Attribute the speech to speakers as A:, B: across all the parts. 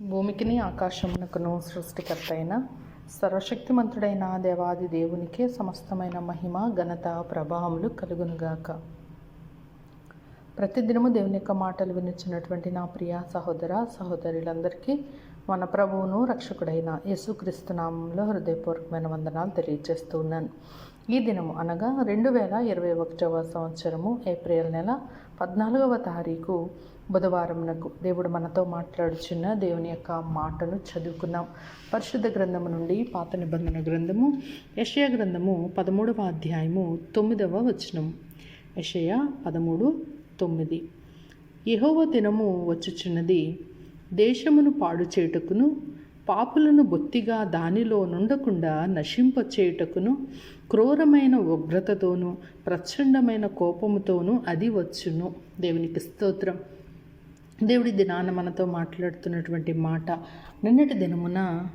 A: భూమికిని ఆకాశమునకును సృష్టికర్త అయిన సర్వశక్తిమంతుడైన దేవాది దేవునికే సమస్తమైన మహిమ ఘనత ప్రభావములు కలుగునుగాక. ప్రతిదినము దేవుని యొక్క మాటలు వినిచ్చినటువంటి నా ప్రియ సహోదర సహోదరులందరికీ మన ప్రభువును రక్షకుడైన యేసుక్రీస్తు నామంలో హృదయపూర్వకమైన వందనాలు తెలియజేస్తున్నాను ఈ దినము అనగా రెండు వేల ఇరవై ఒకటవ సంవత్సరము ఏప్రిల్ నెల పద్నాలుగవ తారీఖు బుధవారంనకు దేవుడు మనతో మాట్లాడుచున్న దేవుని యొక్క మాటను చదువుకున్నాం పరిశుద్ధ గ్రంథము నుండి పాత నిబంధన గ్రంథము యషయ గ్రంథము పదమూడవ అధ్యాయము తొమ్మిదవ వచనం. యషయ పదమూడు తొమ్మిది. యహోవ దినము వచ్చుచున్నది దేశమును పాడు చేయుటకును పాపులను బొత్తిగా దానిలో నుండకుండా నశింపచేయుటకును క్రూరమైన ఉగ్రతతోనూ ప్రచండమైన కోపముతోనూ అది వచ్చును. దేవునికి స్తోత్రం. దేవుడి దినాన మనతో మాట్లాడుతున్నటువంటి మాట నిన్నటి దినమున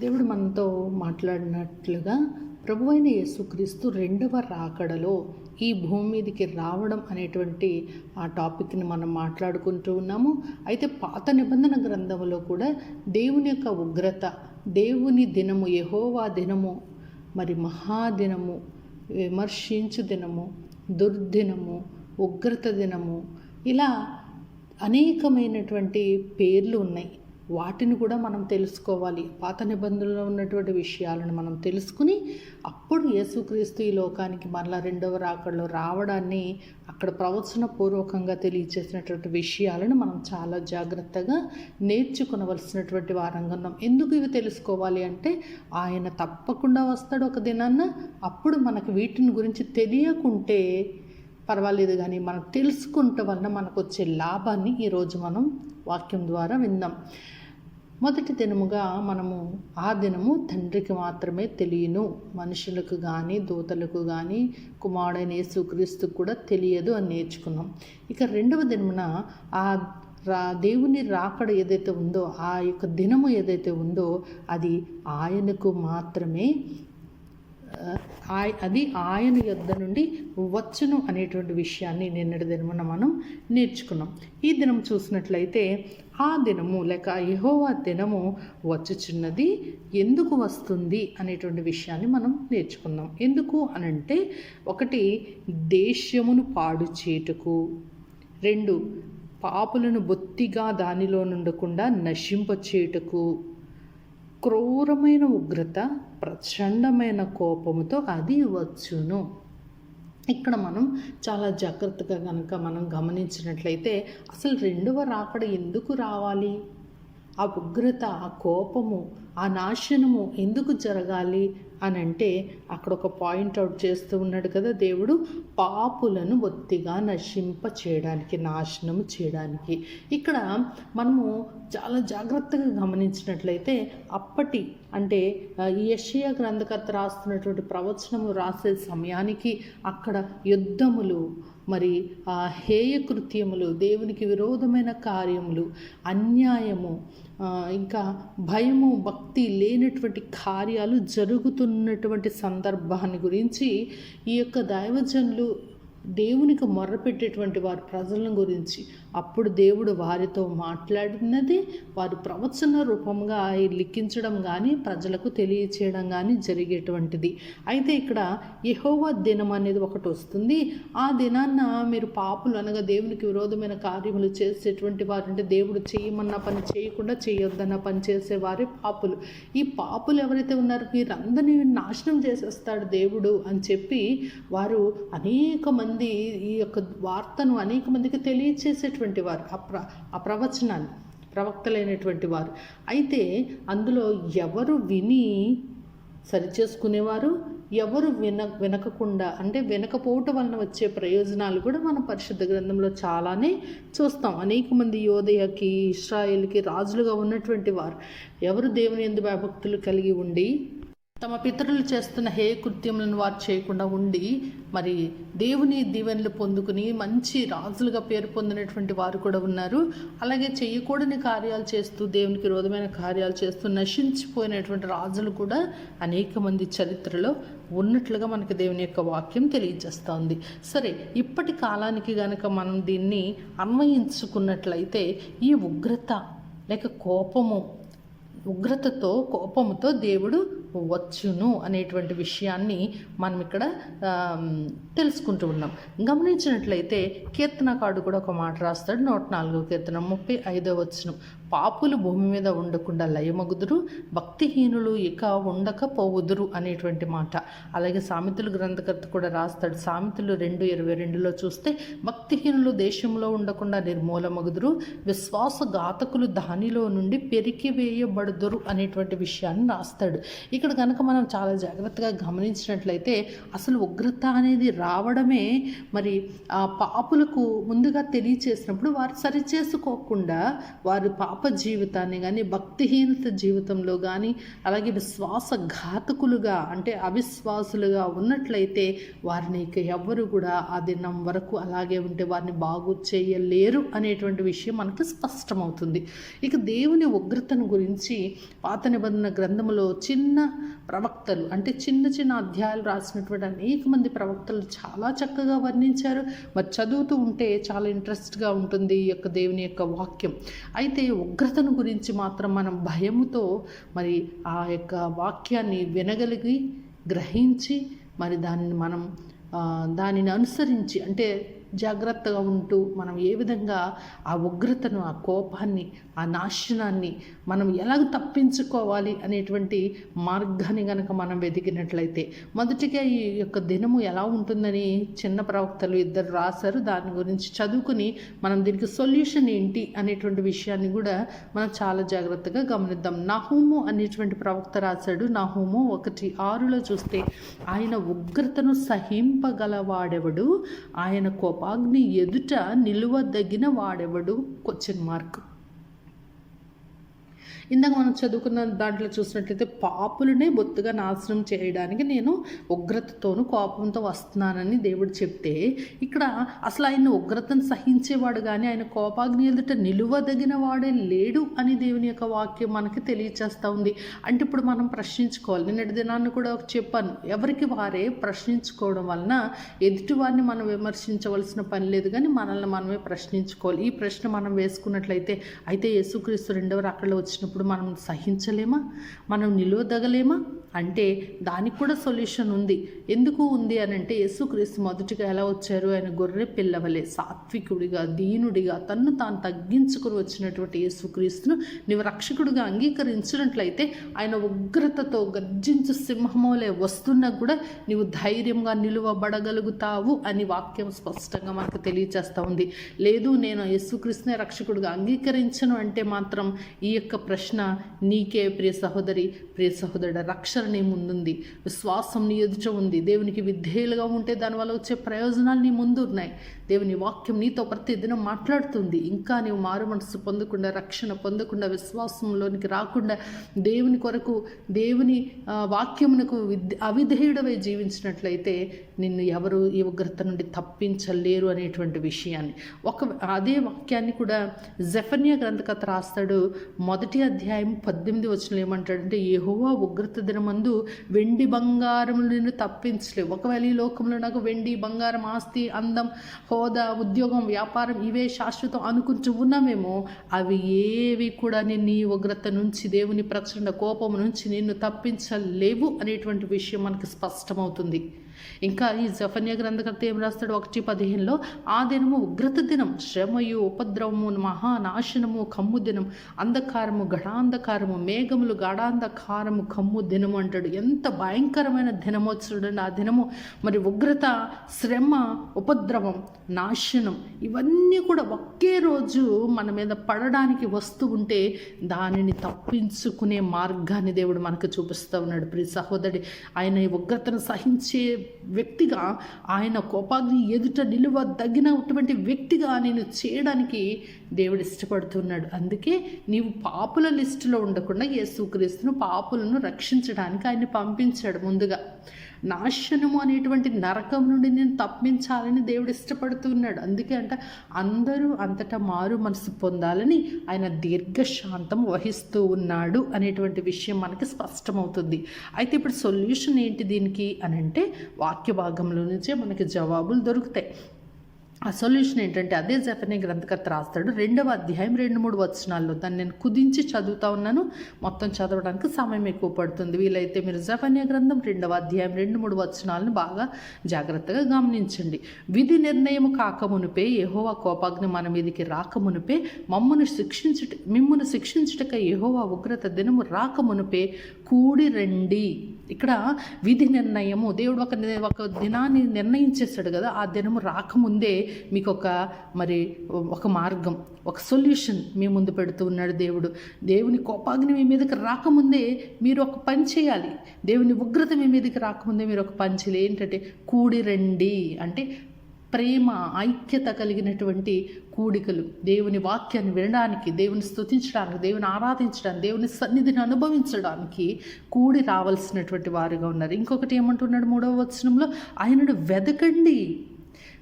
A: దేవుడు మనతో మాట్లాడినట్లుగా ప్రభు అయిన యేసుక్రీస్తు రెండవ రాకడలో ఈ భూమి మీదకి రావడం అనేటువంటి ఆ టాపిక్ని మనం మాట్లాడుకుంటూ ఉన్నాము. అయితే పాత నిబంధన గ్రంథంలో కూడా దేవుని యొక్క ఉగ్రత దేవుని దినము యహోవా దినము మరి మహాదినము విమర్శించు దినము దుర్దినము ఉగ్రత దినము ఇలా అనేకమైనటువంటి పేర్లు ఉన్నాయి. వాటిని కూడా మనం తెలుసుకోవాలి. పాత నిబంధనలో ఉన్నటువంటి విషయాలను మనం తెలుసుకుని అప్పుడు యేసుక్రీస్తు ఈ లోకానికి మరలా రెండవ రాకడలో రావడాన్ని అక్కడ ప్రవచన పూర్వకంగా తెలియచేసినటువంటి విషయాలను మనం చాలా జాగ్రత్తగా నేర్చుకునవలసినటువంటి వారంగా ఉన్నాం. ఎందుకు ఇవి తెలుసుకోవాలి అంటే ఆయన తప్పకుండా వస్తాడు ఒక దినాన్న. అప్పుడు మనకు వీటిని గురించి తెలియకుంటే పర్వాలేదు కానీ మనం తెలుసుకుంట వలన మనకు వచ్చే లాభాన్ని ఈరోజు మనం వాక్యం ద్వారా విందాం మొదటి దినముగా మనము ఆ దినము తండ్రికి మాత్రమే తెలియను. మనుషులకు కానీ దూతలకు కానీ కుమారుడైన యేసుక్రీస్తు కూడా తెలియదు అని నేర్చుకున్నాం. ఇక రెండవ దినమున ఆ రా దేవుని రాకడ ఏదైతే ఉందో ఆ యొక్క దినము ఏదైతే ఉందో అది ఆయనకు మాత్రమే ఆయ అది ఆయన యొద్ద నుండి వచ్చును అనేటువంటి విషయాన్ని నిన్నటి దినమున మనం నేర్చుకున్నాం. ఈ దినం చూసినట్లయితే ఆ దినము లేక యహోవా దినము వచ్చుచున్నది ఎందుకు వస్తుంది అనేటువంటి విషయాన్ని మనం నేర్చుకుందాం. ఎందుకు అనంటే ఒకటి దేశ్యమును పాడు చేటుకు రెండు పాపులను బొత్తిగా దానిలో నుండకుండా నశింపచేయుటకు క్రూరమైన ఉగ్రత ప్రచండమైన కోపముతో అది వచ్చును. ఇక్కడ మనం చాలా జాగ్రత్తగా కనుక మనం గమనించినట్లయితే అసలు రెండవ రాకడ ఎందుకు రావాలి? ఆ ఉగ్రత ఆ కోపము ఆ నాశనము ఎందుకు జరగాలి? అని అంటే అక్కడ ఒక పాయింట్ అవుట్ చేస్తూ ఉన్నాడు కదా దేవుడు పాపులను బొత్తిగా నశింప చేయడానికి నాశనం చేయడానికి. ఇక్కడ మనము చాలా జాగ్రత్తగా గమనించినట్లయితే అప్పటి అంటే యషియా గ్రంథకర్త రాస్తున్నటువంటి ప్రవచనము రాసే సమయానికి అక్కడ యుద్ధములు మరి హేయ కృత్యములు దేవునికి విరోధమైన కార్యములు అన్యాయము ఇంకా భయము భక్తి లేనటువంటి కార్యాలు జరుగుతున్నటువంటి సందర్భాన్ని గురించి ఈ యొక్క దైవజనులు దేవునికి మొర్రపెట్టేటువంటి వారి ప్రజలను గురించి. అప్పుడు దేవుడు వారితో మాట్లాడినది వారు ప్రవచన రూపంగా లిఖించడం కానీ ప్రజలకు తెలియచేయడం కానీ జరిగేటువంటిది. అయితే ఇక్కడ యహోవా దినం అనేది ఒకటి వస్తుంది. ఆ దినాన్న మీరు పాపులు అనగా దేవునికి విరోధమైన కార్యములు చేసేటువంటి వారు అంటే దేవుడు చేయమన్న పని చేయకుండా చేయొద్దన్న పని చేసేవారే పాపులు. ఈ పాపులు ఎవరైతే ఉన్నారో వీరందరినీ నాశనం చేసేస్తాడు దేవుడు అని చెప్పి వారు అనేక మంది మంది ఈ యొక్క వార్తను అనేక మందికి తెలియచేసేటువంటి వారు ఆ ఆ ప్రవచనాన్ని ప్రవక్తలైనటువంటి వారు. అయితే అందులో ఎవరు విని సరిచేసుకునేవారు? ఎవరు విన వినకకుండా అంటే వినకపోవటం వలన వచ్చే ప్రయోజనాలు కూడా మనం పరిశుద్ధ గ్రంథంలో చాలానే చూస్తాం. అనేక మంది యోదయకి ఇస్రాయేల్కి రాజులుగా ఉన్నటువంటి వారు. ఎవరు దేవుని ఎందు భయభక్తులు కలిగి ఉండి తమ పితరులు చేస్తున్న హే కృత్యములను వారు చేయకుండా ఉండి మరి దేవుని దీవెనలు పొందుకుని మంచి రాజులుగా పేరు పొందినటువంటి వారు కూడా ఉన్నారు. అలాగే చేయకూడని కార్యాలు చేస్తూ దేవునికి విరోధమైన కార్యాలు చేస్తూ నశించిపోయినటువంటి రాజులు కూడా అనేక మంది చరిత్రలో ఉన్నట్లుగా మనకి దేవుని యొక్క వాక్యం తెలియజేస్తోంది. సరే ఇప్పటి కాలానికి గనక మనం దీన్ని అన్వయించుకున్నట్లయితే ఈ ఉగ్రత లేక కోపము ఉగ్రతతో కోపముతో దేవుడు వచ్చును అనేటువంటి విషయాన్ని మనం ఇక్కడ తెలుసుకుంటూ ఉన్నాం. గమనించినట్లయితే కీర్తనకాడు కూడా ఒక మాట రాస్తాడు నూట నాలుగో కీర్తన ముప్పై ఐదో వచ్చిన పాపులు భూమి మీద ఉండకుండా లయమగుదురు భక్తిహీనులు ఇక ఉండకపోవుదురు అనేటువంటి మాట. అలాగే సామెతలు గ్రంథకర్త కూడా రాస్తాడు. సామెతలు రెండు ఇరవై రెండులో చూస్తే భక్తిహీనులు దేశంలో ఉండకుండా నిర్మూలమగుదురు విశ్వాసఘాతకులు దానిలో నుండి పెరికి వేయబడుదురు అనేటువంటి విషయాన్ని రాస్తాడు. ఇక్కడ కనుక మనం చాలా జాగ్రత్తగా గమనించినట్లయితే అసలు ఉగ్రత అనేది రావడమే మరి ఆ పాపులకు ముందుగా తెలియచేసినప్పుడు వారు సరిచేసుకోకుండా వారు పాప జీవితాన్ని కానీ భక్తిహీనత జీవితంలో కానీ అలాగే విశ్వాసఘాతకులుగా అంటే అవిశ్వాసులుగా ఉన్నట్లయితే వారిని ఇక ఎవ్వరు కూడా ఆ దినం వరకు అలాగే ఉంటే వారిని బాగు చేయలేరు అనేటువంటి విషయం మనకు స్పష్టమవుతుంది. ఇక దేవుని ఉగ్రతను గురించి పాత నిబంధన గ్రంథంలో చిన్న ప్రవక్తలు అంటే చిన్న చిన్న అధ్యాయాలు రాసినటువంటి అనేక మంది ప్రవక్తలు చాలా చక్కగా వర్ణించారు. మరి చదువుతూ ఉంటే చాలా ఇంట్రెస్ట్గా ఉంటుంది ఈ యొక్క దేవుని యొక్క వాక్యం. అయితే ఉగ్రతను గురించి మాత్రం మనం భయముతో మరి ఆ యొక్క వాక్యాన్ని వినగలిగి గ్రహించి మరి దానిని మనం దానిని అనుసరించి అంటే జాగ్రత్తగా ఉంటూ మనం ఏ విధంగా ఆ ఉగ్రతను ఆ కోపాన్ని ఆ నాశనాన్ని మనం ఎలాగ తప్పించుకోవాలి అనేటువంటి మార్గాన్ని కనుక మనం వెతికినట్లయితే మొదటిగా ఈ యొక్క దినము ఎలా ఉంటుందని చిన్న ప్రవక్తలు ఇద్దరు రాశారు. దాని గురించి చదువుకుని మనం దీనికి సొల్యూషన్ ఏంటి అనేటువంటి విషయాన్ని కూడా మనం చాలా జాగ్రత్తగా గమనిద్దాం. నహూము అనేటువంటి ప్రవక్త రాశాడు. నహూము ఒకటి ఆరులో చూస్తే ఆయన ఉగ్రతను సహింపగలవాడెవడు? ఆయన అగ్ని ఎదుట నిలువదగిన వాడెవడు? క్వశ్చన్ మార్క్ ఇందాక మనం చదువుకున్న దాంట్లో చూసినట్లయితే పాపులనే బొత్తుగా నాశనం చేయడానికి నేను ఉగ్రతతోను కోపంతో వస్తున్నానని దేవుడు చెప్తే ఇక్కడ అసలు ఆయన ఉగ్రతను సహించేవాడు కానీ ఆయన కోపాగ్ని ఎదుట నిలువదగిన వాడే లేడు అని దేవుని యొక్క వాక్యం మనకి తెలియచేస్తూ ఉంది. అంటే ఇప్పుడు మనం ప్రశ్నించుకోవాలి. నిన్నటి దినాన్ని కూడా చెప్పాను. ఎవరికి వారే ప్రశ్నించుకోవడం వలన ఎదుటి వారిని మనం విమర్శించవలసిన పని లేదు కానీ మనల్ని మనమే ప్రశ్నించుకోవాలి. ఈ ప్రశ్న మనం వేసుకున్నట్లయితే అయితే యేసుక్రీస్తు రెండవ అక్కడ వచ్చినప్పుడు మనం సహించలేమా? మనం నిలువదగలేమా? అంటే దానికి కూడా సొల్యూషన్ ఉంది. ఎందుకు ఉంది అని అంటే యేసుక్రీస్తు మొదటిగా ఎలా వచ్చారు? ఆయన గొర్రె పిల్లవలే సాత్వికుడిగా దీనుడిగా తన్ను తాను తగ్గించుకుని వచ్చినటువంటి యేసుక్రీస్తును నీవు రక్షకుడిగా అంగీకరించినట్లయితే ఆయన ఉగ్రతతో గర్జించు సింహమోలే వస్తున్నా కూడా నీవు ధైర్యంగా నిలువబడగలుగుతావు అని వాక్యం స్పష్టంగా మనకు తెలియచేస్తూ ఉంది. లేదు నేను యేసుక్రీస్తునే రక్షకుడిగా అంగీకరించను అంటే మాత్రం ఈ యొక్క ప్రశ్న నీకే ప్రియ సహోదరి ప్రియ సహోదరుడు రక్షణ నీ ముందుంది. విశ్వాసం నీ ఎదుట ఉంది. దేవునికి విధేయులుగా ఉంటే దానివల్ల వచ్చే ప్రయోజనాలు నీ ముందు ఉన్నాయి. దేవుని వాక్యం నీతో ప్రతిదినం మాట్లాడుతుంది. ఇంకా నీవు మారు మనసు పొందకుండా రక్షణ పొందకుండా విశ్వాసంలోనికి రాకుండా దేవుని కొరకు దేవుని వాక్యమునకు విద్ అవిధేయుడవై జీవించినట్లయితే నిన్ను ఎవరు ఈ ఉగ్రత నుండి తప్పించలేరు అనేటువంటి విషయాన్ని. ఒక అదే వాక్యాన్ని కూడా జఫన్య గ్రంథకథ రాస్తాడు. మొదటి అధ్యాయం పద్దెనిమిది వచ్చిన ఏమంటాడంటే యెహోవా ఉగ్రత దినమందు వెండి బంగారం నిన్ను తప్పించలేవు. ఒకవేళ ఈ లోకంలో నాకు వెండి బంగారం ఆస్తి అందం హోదా ఉద్యోగం వ్యాపారం ఇవే శాశ్వతం అనుకుంటూ ఉన్నామేమో అవి ఏవి కూడా నిన్ను ఈ ఉగ్రత నుంచి దేవుని ప్రచండ కోపం నుంచి నిన్ను తప్పించలేవు అనేటువంటి విషయం మనకు స్పష్టమవుతుంది. ఇంకా ఈ జఫన్య గ్రంథకర్త ఏం రాస్తాడు? ఒకటి పదిహేనులో ఆ దినము ఉగ్రత దినం శ్రమయు ఉపద్రవము మహానాశనము కమ్ము దినం అంధకారము గడాంధకారము మేఘములు గడాంధకారము కమ్ము దినము అంటాడు. ఎంత భయంకరమైన దినమో చూడండి ఆ దినము. మరి ఉగ్రత శ్రమ ఉపద్రవం నాశనం ఇవన్నీ కూడా ఒకే రోజు మన మీద పడడానికి వస్తూ ఉంటే దానిని తప్పించుకునే మార్గాన్ని దేవుడు మనకు చూపిస్తూ ఉన్నాడు. ప్రియ సహోదరి ఆయన ఈ ఉగ్రతను సహించే వ్యక్తిగా ఆయన కోపాగ్ని ఎదుట నిలువదగినటువంటి వ్యక్తిగా నేను చేయడానికి దేవుడు ఇష్టపడుతున్నాడు. అందుకే నీవు పాపుల లిస్టులో ఉండకుండా యేసుక్రీస్తును పాపులను రక్షించడానికి ఆయన పంపించాడు ముందుగా. నాశనము అనేటువంటి నరకం నుండి నేను తప్పించాలని దేవుడు ఇష్టపడుతున్నాడు. అందుకే అంట అందరూ అంతటా మారు మనసు పొందాలని ఆయన దీర్ఘశాంతం వహిస్తూ ఉన్నాడు అనేటువంటి విషయం మనకి స్పష్టమవుతుంది. అయితే ఇప్పుడు సొల్యూషన్ ఏంటి దీనికి అని అంటే వాక్య భాగంలో నుంచే మనకి జవాబులు దొరుకుతాయి. ఆ సొల్యూషన్ ఏంటంటే అదే జపనే గ్రంథకర్త రాస్తాడు. రెండవ అధ్యాయం రెండు మూడు వచనాల్లో దాన్ని నేను కుదించి చదువుతా ఉన్నాను. మొత్తం చదవడానికి సమయం ఎక్కువ పడుతుంది. వీలైతే మీరు జపన్య గ్రంథం రెండవ అధ్యాయం రెండు మూడు వచనాలను బాగా జాగ్రత్తగా గమనించండి. విధి నిర్ణయం కాకమునిపే ఎహోవా కోపాగ్ని మన మీదికి రాకమునిపే మమ్మను శిక్షించుట మిమ్మును శిక్షించుటక ఎహోవా ఉగ్రత దినము రాకమునిపే కూడి రండి ఇక్కడ విధి నిర్ణయము. దేవుడు ఒక ఒక దినాన్ని నిర్ణయించేస్తాడు కదా ఆ దినము రాకముందే మీకు ఒక మరి ఒక మార్గం ఒక సొల్యూషన్ మీ ముందు పెడుతూ ఉన్నాడు దేవుడు. దేవుని కోపాగ్ని మీ మీదకి రాకముందే మీరు ఒక పని చేయాలి. దేవుని ఉగ్రత మీ మీదకి రాకముందే మీరు ఒక పని చేయాలి. ఏంటంటే కూడి రండి అంటే ప్రేమ ఐక్యత కలిగినటువంటి కూడికలు. దేవుని వాక్యాన్ని వినడానికి దేవుని స్థుతించడానికి దేవుని ఆరాధించడానికి దేవుని సన్నిధిని అనుభవించడానికి కూడి రావాల్సినటువంటి వారుగా ఉన్నారు. ఇంకొకటి ఏమంటున్నాడు మూడవ వచనంలో? ఆయనను వెదకండి.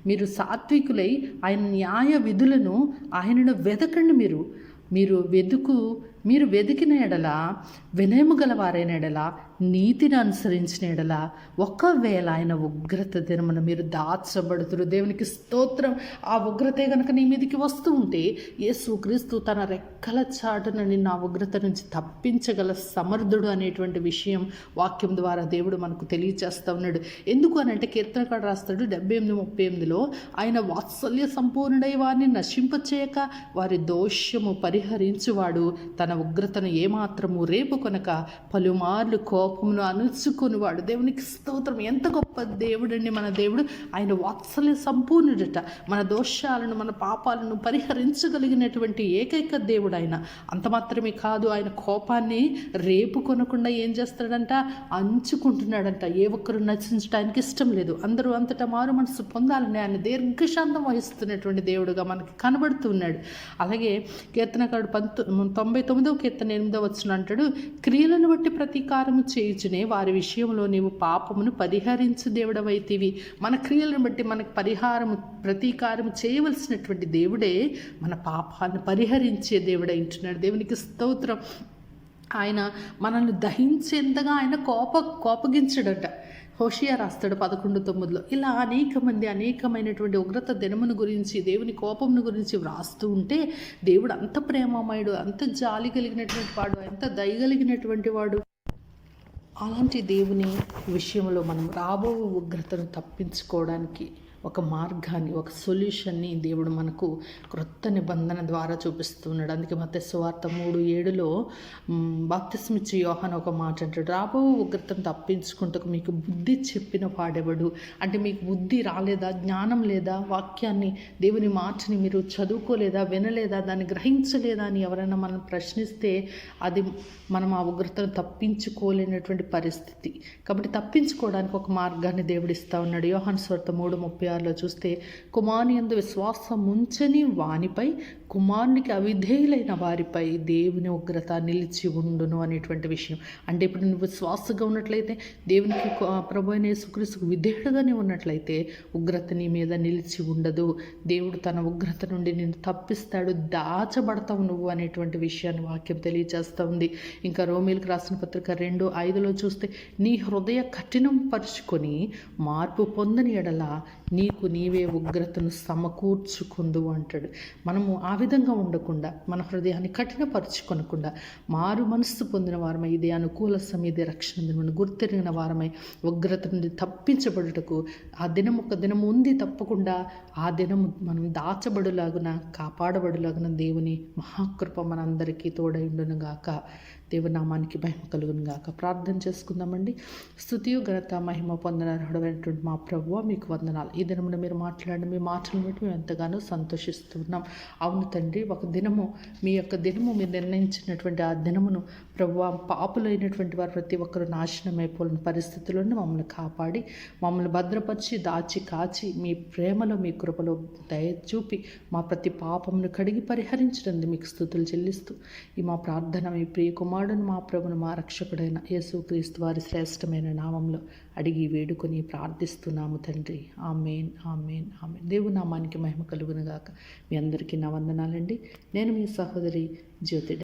A: మీరు సాత్వికులై ఆయన న్యాయ విధులను ఆయనను వెదకండి మీరు. మీరు వెదుకు మీరు వెతికిన ఎడల వినయము గలవారైన ఎడల నీతిని అనుసరించిన ఎడల ఒకవేళ ఆయన ఉగ్రత దినమున మీరు దాచబడుతురు. దేవునికి స్తోత్రం. ఆ ఉగ్రతే కనుక నీ మీదకి వస్తూ ఉంటే యేసుక్రీస్తు తన రెక్కల చాటున నిన్ను ఆ ఉగ్రత నుంచి తప్పించగల సమర్థుడు అనేటువంటి విషయం వాక్యం ద్వారా దేవుడు మనకు తెలియచేస్తా ఉన్నాడు. ఎందుకు అని అంటే కీర్తనకాడు రాస్తాడు డెబ్బై ఎనిమిది ముప్పై ఎనిమిదిలో ఆయన వాత్సల్య సంపూర్ణుడై వారిని నశింపచేయక వారి దోషము పరిహరించువాడు. తన ఉగ్రతను ఏమాత్రము రేపు కొనక పలుమార్లు కో కోపమును అణుచుకునివాడు. దేవునికి స్తోత్రం. ఎంత గొప్ప దేవుడండి మన దేవుడు. ఆయన వాత్సల్య సంపూర్ణుడట. మన దోషాలను మన పాపాలను పరిహరించగలిగినటువంటి ఏకైక దేవుడు ఆయన. అంత మాత్రమే కాదు ఆయన కోపాన్ని రేపు కొనకుండా ఏం చేస్తాడంట? అంచుకుంటున్నాడంట. ఏ ఒక్కరు నశించడానికి ఇష్టం లేదు. అందరూ అంతటా మారు మనసు పొందాలని ఆయన దీర్ఘశాంతం వహిస్తున్నటువంటి దేవుడుగా మనకి కనబడుతున్నాడు అలాగే కీర్తనకాడు పంతొ తొంభై తొమ్మిదవ కీర్తన ఎనిమిదవ వచ్చిన అంటాడు క్రియలను బట్టి ప్రతీకారము చేయుచునే వారి విషయంలో నీవు పాపమును పరిహరించు దేవుడవైతివి. మన క్రియలను బట్టి మనకు పరిహారము ప్రతీకారము చేయవలసినటువంటి దేవుడే మన పాపాన్ని పరిహరించే దేవుడై ఉంటున్నాడు. దేవునికి స్తోత్రం. ఆయన మనల్ని దహించేంతగా ఆయన కోప కోపగించడట. హోషియా రాస్తాడు పదకొండు తొమ్మిదిలో. ఇలా అనేక మంది అనేకమైనటువంటి ఉగ్రత దినమును గురించి దేవుని కోపమును గురించి వ్రాస్తూ ఉంటే దేవుడు అంత ప్రేమమయుడు అంత జాలి కలిగినటువంటి వాడు ఎంత దయగలిగినటువంటి వాడు అలాంటి దేవుని విషయంలో మనం రాబో ఉగ్రతను తప్పించుకోవడానికి ఒక మార్గాన్ని ఒక సొల్యూషన్ని దేవుడు మనకు క్రొత్త నిబంధన ద్వారా చూపిస్తున్నాడు అందుకే మత సువార్త మూడు ఏడులో బాప్తిస్మిచ్చి యోహాన్ ఒక మాట అంటాడు రాబో ఉగ్రతను తప్పించుకుంటకు మీకు బుద్ధి చెప్పిన వాడెవడు? అంటే మీకు బుద్ధి రాలేదా జ్ఞానం లేదా వాక్యాన్ని దేవుని మాటని మీరు చదువుకోలేదా వినలేదా దాన్ని గ్రహించలేదా అని ఎవరైనా మనం ప్రశ్నిస్తే అది మనం ఆ ఉగ్రతను తప్పించుకోలేనటువంటి పరిస్థితి. కాబట్టి తప్పించుకోవడానికి ఒక మార్గాన్ని దేవుడిస్తా ఉన్నాడు. యోహాన్ స్వార్థ మూడు ముప్పై ఆరులో చూస్తే కుమారుని ఎందు విశ్వాసం ఉంచని వానిపై కుమారునికి అవిధేయులైన వారిపై దేవుని ఉగ్రత నిలిచి ఉండును అనేటువంటి విషయం. అంటే ఇప్పుడు నువ్వు విశ్వాసగా ఉన్నట్లయితే దేవునికి ప్రభుని ప్రభు యేసుక్రీస్తుకు విధేయుడుగానే ఉన్నట్లయితే ఉగ్రత నీ మీద నిలిచి ఉండదు. దేవుడు తన ఉగ్రత నుండి నిన్ను తప్పిస్తాడు దాచబడతావు నువ్వు అనేటువంటి విషయాన్ని వాక్యం తెలియజేస్తూ ఉంది. ఇంకా రోమిల్కి రాసిన పత్రిక రెండు ఐదులో చూస్తే నీ హృదయ కఠినం పరుచుకొని మార్పు పొందని ఎడల నీకు నీవే ఉగ్రతను సమకూర్చుకుందు అంటాడు. మనము ఆ విధంగా ఉండకుండా మన హృదయాన్ని కఠినపరుచుకొనకుండా మారు మనస్సు పొందిన వారమై ఇదే అనుకూల సమీదే రక్షణ దినమును గుర్తెరిగిన వారమై ఉగ్రత నుండి తప్పించబడుటకు ఆ దినం ఒక దినం ఉంది తప్పకుండా ఆ దినము మనం దాచబడులాగున కాపాడబడులాగున దేవుని మహాకృప మనందరికీ తోడైండునుగాక గాక దేవునామానికి మహిమ కలుగును గాక. ప్రార్థన చేసుకుందామండి. స్థుతియు ఘనత మహిమ పొందనర్హుడైనటువంటి మా ప్రభువ మీకు వందనాలు. ఈ దినమున మీరు మాట్లాడిన మీ మాటలను బట్టి మేము ఎంతగానో సంతోషిస్తున్నాం అవును తండ్రి ఒక దినము మీ యొక్క దినము మీరు నిర్ణయించినటువంటి ఆ దినమును ప్రభు పాపులైనటువంటి వారు ప్రతి ఒక్కరు నాశనం అయిపోయిన పరిస్థితులను మమ్మల్ని కాపాడి మమ్మల్ని భద్రపరిచి దాచి కాచి మీ ప్రేమలో మీ కృపలో దయ చూపి మా ప్రతి పాపమును కడిగి పరిహరించినందుకు మీకు స్థుతులు చెల్లిస్తూ ఈ మా ప్రార్థన మీ ప్రియ కుమారుడును మా ప్రభును మా రక్షకుడైన యేసుక్రీస్తు వారి శ్రేష్టమైన నామంలో అడిగి వేడుకొని ప్రార్థిస్తున్నాము తండ్రి. Amen amen amen. దేవుని నామానికి మహిమ కలుగునుగాక. మీ అందరికీ నా వందనాలండి. నేను మీ సహోదరి జ్యోతి